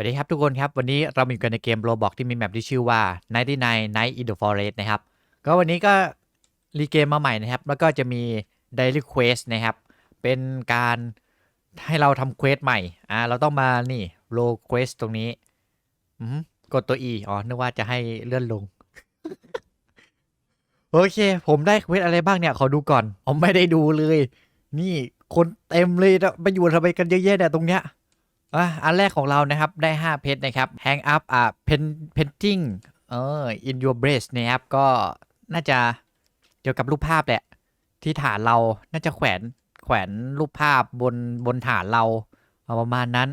วัสดีครับทุกคนครับ วันนี้เรามาอยู่กันในเกม Roblox ที่มีแมปที่ชื่อว่า 99 Night in the Forest นะครับ ก็วันนี้ก็รีเกมมาใหม่นะครับ แล้วก็จะมี Daily Quest นะครับ เป็นการให้เราทำเควสใหม่อ่าเราต้องมานี่ Row Quest ตรงนี้อืมกดตัว E อ๋อ นึกว่าจะให้เลื่อนลง โอเค ผมได้เควสอะไรบ้างเนี่ย ขอดูก่อน ผมไม่ได้ดูเลย นี่คนเต็มเลยนะไปอยู่ทำไมกันเยอะแยะเนี่ยตรงเนี้ย อะอันแรกของเรานะครับได้ 5 เพชรนะครับ hang up อะ pen painting เออ in your breast นะครับ ก็น่าจะเกี่ยวกับรูปภาพแหละ ที่ฐานเราน่าจะแขวนแขวนรูปภาพบนบนฐานเราประมาณนั้น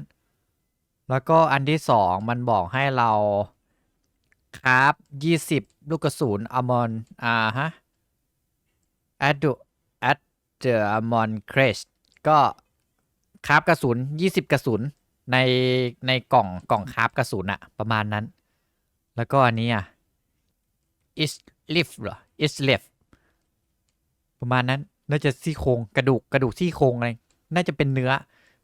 แล้วก็อันที่สองมันบอกให้เราครับ20ลูกกระสุนอมอนอ่าฮะ at the at the amon crest ก็คราฟกระสุน20กระสุน ในในกล่องกล่องคราฟกระสุนอะประมาณนั้น แล้วก็อันนี้อะ is lift เหรอ is left ประมาณนั้นน่าจะซี่โครงกระดูกกระดูกซี่โครงอะไรน่าจะเป็นเนื้อ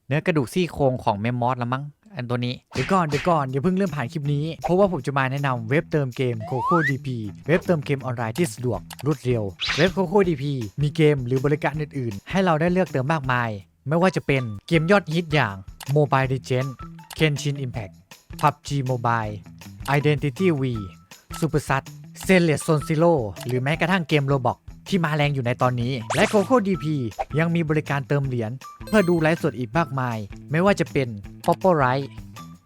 เนื้อกระดูกซี่โครงของแมมมอสละมั้งอันตัวนี้เดี๋ยวก่อนเดี๋ยวก่อนอย่าเพิ่งเริ่มผ่านคลิปนี้ เพราะว่าผมจะมาแนะนำเว็บเติมเกม Coco DP เว็บเติมเกมออนไลน์ที่สะดวกรวดเร็ว เว็บ Coco DP มีเกมหรือบริการอื่น ๆ ให้เราได้เลือกเติมมากมาย ไม่ว่าจะเป็นเกมยอดฮิตอย่าง Mobile Legends Genshin Impact PUBG Mobile Identity V Super s a t s e l e s Zone Zero หรือแม้กระทั่งเกม Roblox ที่มาแรงอยู่ในตอนนี้ และ Coco DP ยังมีบริการเติมเหรียญ เพื่อดูไลฟ์สดอีกมากมาย ไม่ว่าจะเป็น p o p p o r i t e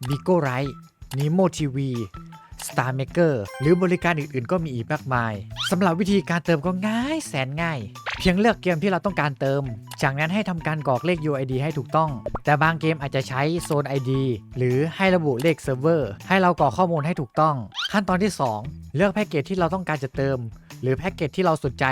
Bigo Right, Nemo TV Star Maker หรือบริการอื่นๆ ก็มีอีกมากมายสำหรับวิธีการเติมก็ง่ายแสนง่าย เพียงเลือกเกมที่เราต้องการเติม จากนั้นให้ทำการกรอกเลข UID ให้ถูกต้อง แต่บางเกมอาจจะใช้โซน ID หรือให้ระบุเลขเซิร์ฟเวอร์ให้เรากรอกข้อมูลให้ถูกต้อง ขั้นตอนที่ 2 เลือกแพ็กเกจที่เราต้องการจะเติม หรือแพ็กเกจที่เราสนใจ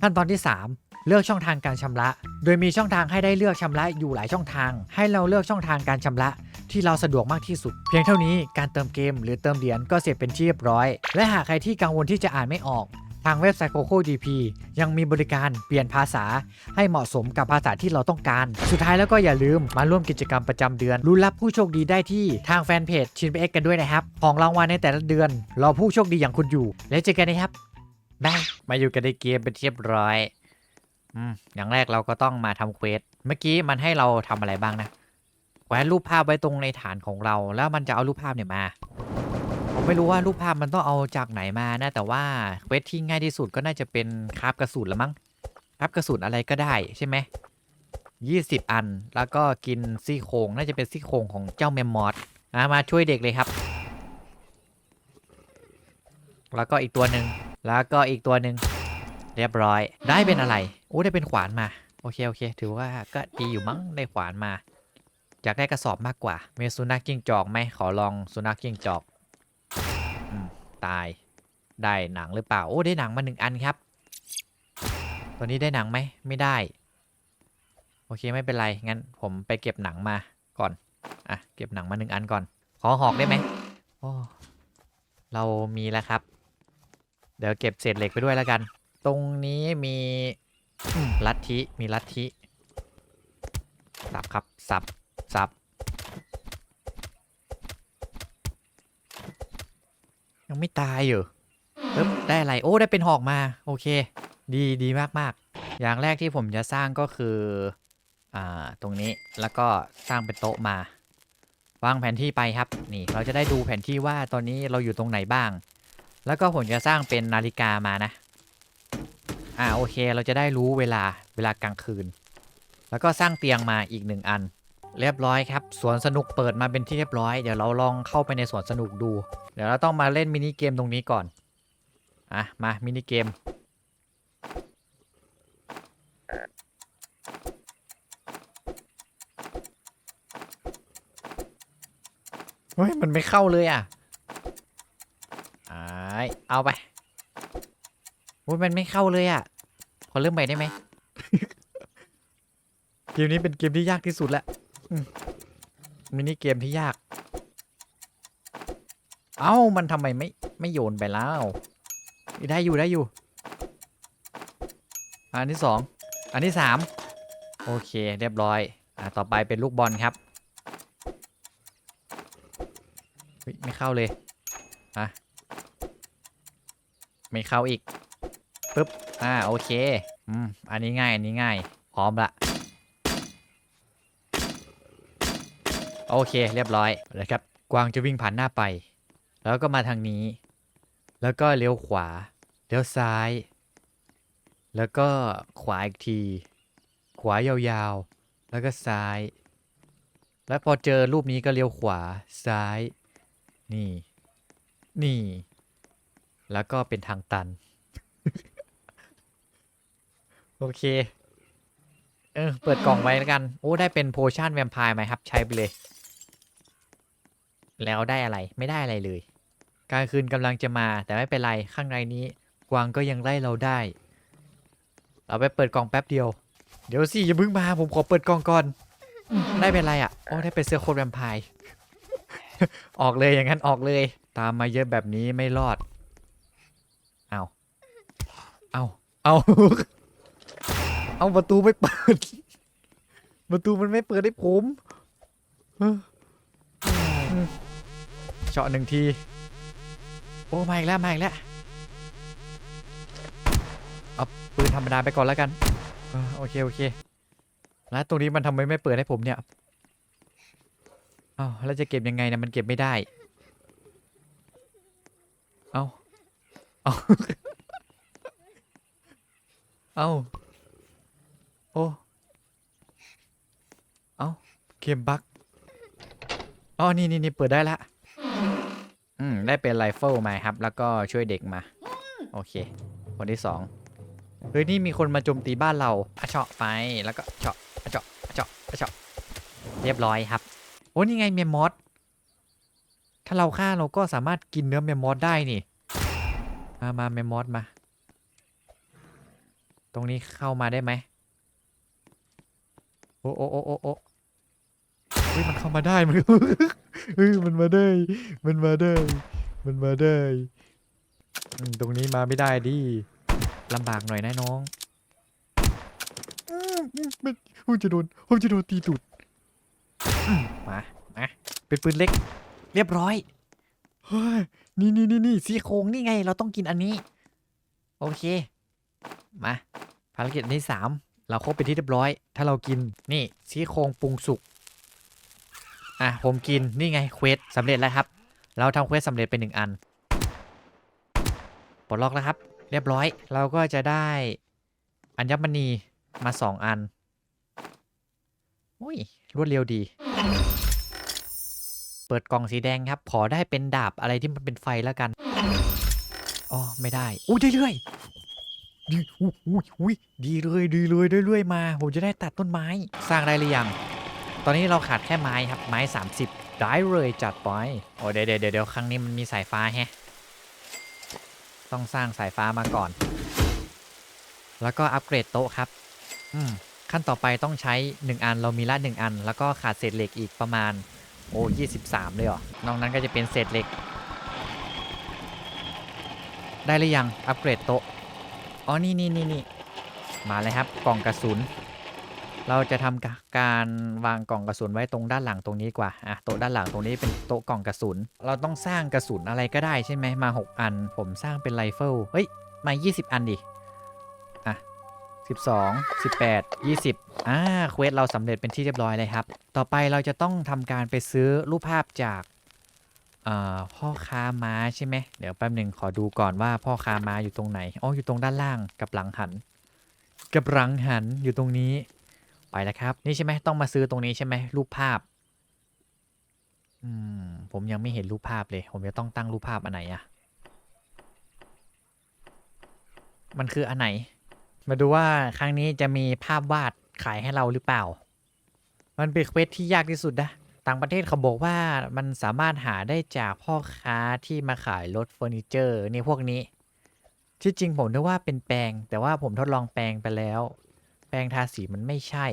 ขั้นตอนที่ 3 เลือกช่องทางการชำระ โดยมีช่องทางให้ได้เลือกชำระอยู่หลายช่องทาง ให้เราเลือกช่องทางการชำระที่เราสะดวกมากที่สุด เพียงเท่านี้การเติมเกมหรือเติมเหรียญก็เสร็จเป็นที่เรียบร้อย และหากใครที่กังวลที่จะอ่านไม่ออก ทางเว็บไซต์ Coco DP ยังมีบริการเปลี่ยนภาษา ให้เหมาะสมกับภาษาที่เราต้องการ สุดท้ายแล้วก็อย่าลืมมาร่วมกิจกรรมประจำเดือนรุ้นรับผู้โชคดีได้ที่ทางแฟนเพจชินเอ็กกันด้วยนะครับ ของรางวัลในแต่ละเดือนรอผู้โชคดีอย่างคุณอยู่ แล้วเจอกันนะครับบายมาอยู่กันในเกมเป็นที่เรียบร้อย อืมอย่างแรกเราก็ต้องมาทำเควส เมื่อกี้มันให้เราทำอะไรบ้างนะ แขวนรูปภาพไว้ตรงในฐานของเรา แล้วมันจะเอารูปภาพเนี่ยมา ผมไม่รู้ว่ารูปภาพมันต้องเอาจากไหนมานะ แต่ว่าเควสที่ง่ายที่สุดก็น่าจะเป็นคราฟกระสุนละมั้ง คราฟกระสุนอะไรก็ได้ใช่ไหมยี่สิบอัน แล้วก็กินซี่โครงน่าจะเป็นซี่โครงของเจ้าแมมมอสอะมาช่วยเด็กเลยครับ แล้วก็อีกตัวหนึ่ง แล้วก็อีกตัวหนึ่ง เรียบร้อย ได้เป็นอะไร โอ้ได้เป็นขวานมา โอเค โอเค ถือว่าก็ดีอยู่มั้งได้ขวานมา อยากได้กระสอบมากกว่า มีสุนัขจิ้งจอกไหมขอลองสุนัขจิ้งจอกอตาย ได้หนังหรือเปล่า โอ้ได้หนังมาหนึ่งอันครับ ตัวนี้ได้หนังไหมไม่ได้ โอเคไม่เป็นไร งั้นผมไปเก็บหนังมาก่อน อะ เก็บหนังมาหนึ่งอันก่อน ขอหอกได้ไหมโอ้เรามีแล้วครับ เดี๋ยวเก็บเศษเหล็กไปด้วยแล้วกัน ตรงนี้มีลัทธิมีลัทธิสับครับสับสับยังไม่ตายอยู่ปึ๊บได้อะไร โอ้ ได้เป็นหอกมา โอเค ดีดีมากมากอย่างแรกที่ผมจะสร้างก็คือ อ่า ตรงนี้ แล้วก็สร้างเป็นโต๊ะมา วางแผนที่ไปครับ นี่ เราจะได้ดูแผนที่ว่าตอนนี้เราอยู่ตรงไหนบ้าง แล้วก็ผมจะสร้างเป็นนาฬิกามานะ อ่าโอเค เราจะได้รู้เวลาเวลากลางคืน แล้วก็สร้างเตียงมาอีกหนึ่งอัน เรียบร้อยครับสวนสนุกเปิดมาเป็นที่เรียบร้อยเดี๋ยวเราลองเข้าไปในสวนสนุกดู เดี๋ยวเราต้องมาเล่นมินิเกมตรงนี้ก่อนอะมามินิเกมเฮ้ยมันไม่เข้าเลยอะไอ้าเอาไป โอ้ยมันไม่เข้าเลยอะ ขอเริ่มใหม่ได้ไหม เกมนี้เป็นเกมที่ยากที่สุดแล้วอืมมินิเกมที่ยาก เอ้า มันทำไมไม่ไม่โยนไปแล้ว ได้อยู่ได้อยู่ อันที่สอง อันที่สาม โอเค เรียบร้อย อ่า ต่อไปเป็นลูกบอลครับเฮ้ยไม่เข้าเลย อะ ไม่เข้าอีก ปึ๊บ อ่า โอเค อืม อันนี้ง่าย อันนี้ง่าย พร้อมละ โอเค เรียบร้อยเลยครับ กวางจะวิ่งผ่านหน้าไป แล้วก็มาทางนี้ แล้วก็เลี้ยวขวา เลี้ยวซ้าย แล้วก็ขวาอีกที ขวายาวๆ แล้วก็ซ้าย แล้วพอเจอรูปนี้ก็เลี้ยวขวา ซ้าย นี่ นี่ แล้วก็เป็นทางตัน โอเค เออ เปิดกล่องไว้แล้วกัน โอ้ ได้เป็นโพชั่นแวมไพร์ไหมครับ ใช้ไปเลย แล้วได้อะไร ไม่ได้อะไรเลย กลางคืนกำลังจะมา แต่ไม่เป็นไร ข้างในนี้ กวางก็ยังไล่เราได้ เราไปเปิดกล่องแป๊บเดียว เดี๋ยวสิอย่าเพิ่งมา ผมขอเปิดกล่องก่อน ได้เป็นไรอะ โอ้ ได้เป็นเสื้อโค้ทแวมไพร์ ออกเลยอย่างนั้นออกเลย ตามมาเยอะแบบนี้ไม่รอด เอา เอา เอา เอาประตูไม่เปิด ประตูมันไม่เปิดให้ผมเอออืมเจาะหนึ่งที โอ้มาอีกแล้วมาอีกแล้วเอาปืนธรรมดาไปก่อนแล้วกันอโอเคโอเค แล้วตรงนี้มันทำไมไม่เปิดให้ผมเนี่ยเอ้าแล้วจะเก็บยังไงเนะมันเก็บไม่ได้ เอาเอาเอา โอ้ เอาเกมบั๊กอ๋อ นี่นี่นี่เปิดได้ละ อืม ได้เป็นไรเฟิลมาครับ แล้วก็ช่วยเด็กมา โอเค คนที่สองเฮ้ย นี่มีคนมาโจมตีบ้านเราอะเฉาะไป แล้วก็เฉาะอะเฉาะอะเฉาะอะเฉาะ เรียบร้อยครับ โอ้ นี่ไงเมียมอส ถ้าเราฆ่าเราก็สามารถกินเนื้อเมียมอสได้นี่ มามาเมียมอสมา ตรงนี้เข้ามาได้ไหม โอ้โอ้โอ้โอ้โอ้เฮ้ยมันเข้ามาได้มันเฮ้ยมันมาได้ มันมาได้ มันมาได้อืมตรงนี้มาไม่ได้ดิลำบากหน่อยนะน้องอืมมันผมจะโดนผมจะโดนตีตูดอืมมามาเป็นปืนเล็ก เรียบร้อยเฮ้ยนี่นี่นี่นี่ซี่โครงนี่ไง เราต้องกินอันนี้ โอเค มา ภารกิจอันที่สาม เราครบไปนที่เรียบร้อย ถ้าเรากินนี่ซี่โครงปรุงสุก อะผมกินนี่ไงเควสสำเร็จแล้วครับ เราทำเควสสำเร็จเป็นหนึ่งอัน ปลดล็อกแล้วครับ เรียบร้อย เราก็จะได้อัญมณีมาสองอัน อุ้ยรวดเร็วดี เปิดกล่องสีแดงครับ ขอได้เป็นดาบอะไรที่มันเป็นไฟแล้วกัน อ๋อ ไม่ได้ อุ้ยเรื่อย ดีอุ้ยอุ้ยดีเลยดีเลยด้เรื่อยมาผมจะได้ตัดต้นไม้ สร้างได้หรือยัง ตอนนี้เราขาดแค่ไม้ครับไม้ 30 ได้เลยจัดไปโอ้เดี๋ยวเดี๋ยวเดี๋ยวครั้งนี้มันมีสายฟ้าแฮะต้องสร้างสายฟ้ามาก่อน แล้วก็อัปเกรดโต๊ะครับ อืมขั้นต่อไปต้องใช้ 1 อันเรามีละ1อัน แล้วก็ขาดเศษเหล็กอีกประมาณ โอ้23เลยเหรอนอกนั้นก็จะเป็นเศษเหล็ก ได้หรือยังอัปเกรดโต๊ะ อ๋อ นี่นี่นี่นี่มาเลยครับ กล่องกระสุน เราจะทำกะการวางกล่องกระสุนไว้ตรงด้านหลังตรงนี้ดีกว่า อะ โต๊ะด้านหลังตรงนี้เป็นโต๊ะกล่องกระสุน เราต้องสร้างกระสุนอะไรก็ได้ใช่ไหม มา 6 อัน ผมสร้างเป็นไรเฟิล เฮ้ย มา 20 อันดิ อะ 12 18 20 อ่า เควสเราสำเร็จเป็นที่เรียบร้อยเลยครับ ต่อไปเราจะต้องทำการไปซื้อรูปภาพจาก อ่อพ่อค้าม้าใช่ไหมเดี๋ยวแป๊บหนึ่งขอดูก่อนว่าพ่อค้าม้าอยู่ตรงไหนอ๋ออยู่ตรงด้านล่างกับหลังหัน กับหลังหันอยู่ตรงนี้ไปแล้วครับ นี่ใช่ไหมต้องมาซื้อตรงนี้ใช่ไหมรูปภาพอืมผมยังไม่เห็นรูปภาพเลย ผมจะต้องตั้งรูปภาพอันไหนอะมันคืออันไหน มาดูว่าครั้งนี้จะมีภาพวาดขายให้เราหรือเปล่า มันเป็นเควสที่ยากที่สุดนะ ต่างประเทศเขาบอกว่ามันสามารถหาได้จากพ่อค้าที่มาขายรถเฟอร์นิเจอร์นี่พวกนี้ ที่จริงผมนึกว่าเป็นแปลง แต่ว่าผมทดลองแปลงไปแล้ว แปลงทาสีมันไม่ใช่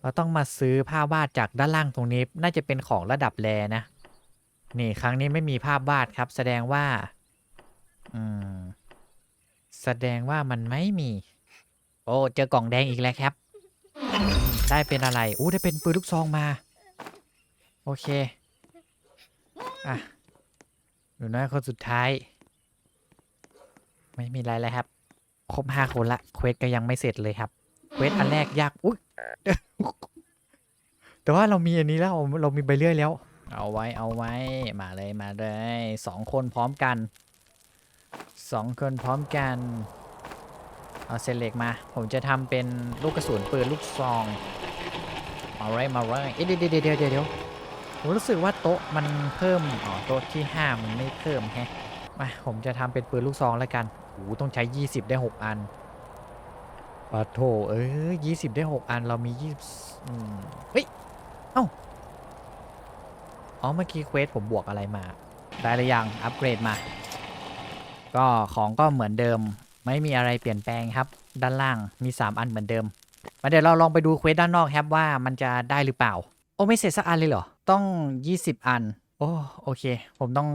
เราต้องมาซื้อภาพวาดจากด้านล่างตรงนี้ น่าจะเป็นของระดับแรนะ นี่ครั้งนี้ไม่มีภาพวาดครับ แสดงว่า อืม แสดงว่ามันไม่มี โอ้ เจอกล่องแดงอีกแล้วครับ ได้เป็นอะไร อู้ได้เป็นปืนลูกซองมา โอเค อะหนูน้อยคนสุดท้าย ไม่มีอะไรแล้วครับ ครบห้าคนละเควสก็ยังไม่เสร็จเลยครับ เควสอันแรกยาก อุ๊ยแต่ว่าเรามีอันนี้แล้ว เรามีใบเลื่อยแล้ว เอาไว้เอาไว้ มาเลยมาเลยสองคนพร้อมกันสองคนพร้อมกัน เอาเซเล็กมา ผมจะทำเป็นลูกกระสุนปืนลูกซอง มาเลยมาเลยเอ๊ะเดี๋ยวเดี๋ยวเดี๋ยวเดี๋ยวเดี๋ยว ผมรู้สึกว่าโต๊ะมันเพิ่มอ๋อโต๊ะที่ห้ามันไม่เพิ่มแฮะมาผมจะทำเป็นปืนลูกซองแล้วกันโอ้ต้องใช้ 20 ได้ 6 อันปะโถเอ้ย20 ได้ 6 อันเรามี20อืมเฮ้ย เอ้า อ๋อ เมื่อกี้เควสผมบวกอะไรมา ได้หรือยัง อัปเกรดมา ก็ของก็เหมือนเดิม ไม่มีอะไรเปลี่ยนแปลงครับ ด้านล่างมี 3 อันเหมือนเดิม มาเดี๋ยวเราลองไปดูเควสด้านนอกครับว่ามันจะได้หรือเปล่า โอ้ไม่เสร็จสักอันเลยเหรอ ต้อง 20 อัน โอ้โอเค ผมต้อง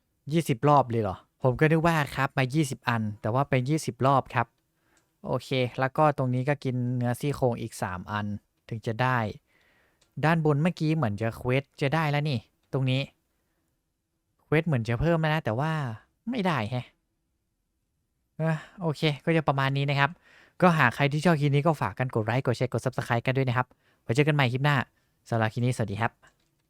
20 รอบเลยเหรอ ผมก็นึกว่าครับมา 20 อัน แต่ว่าเป็น 20 รอบครับ โอเค แล้วก็ตรงนี้ก็กินเนื้อซี่โครงอีก 3 อันถึงจะได้ ด้านบนเมื่อกี้เหมือนจะเควสจะได้แล้วนี่ ตรงนี้เควสเหมือนจะเพิ่มแล้วนะ แต่ว่าไม่ได้แฮะโอเค ก็จะประมาณนี้นะครับ ก็หากใครที่ชอบคลิปนี้ก็ฝากกันกดไลค์ กดแชร์ กด subscribe กันด้วยนะครับ ไว้เจอกันใหม่คลิปหน้าสำหรับคลิปนี้สวัสดีครับ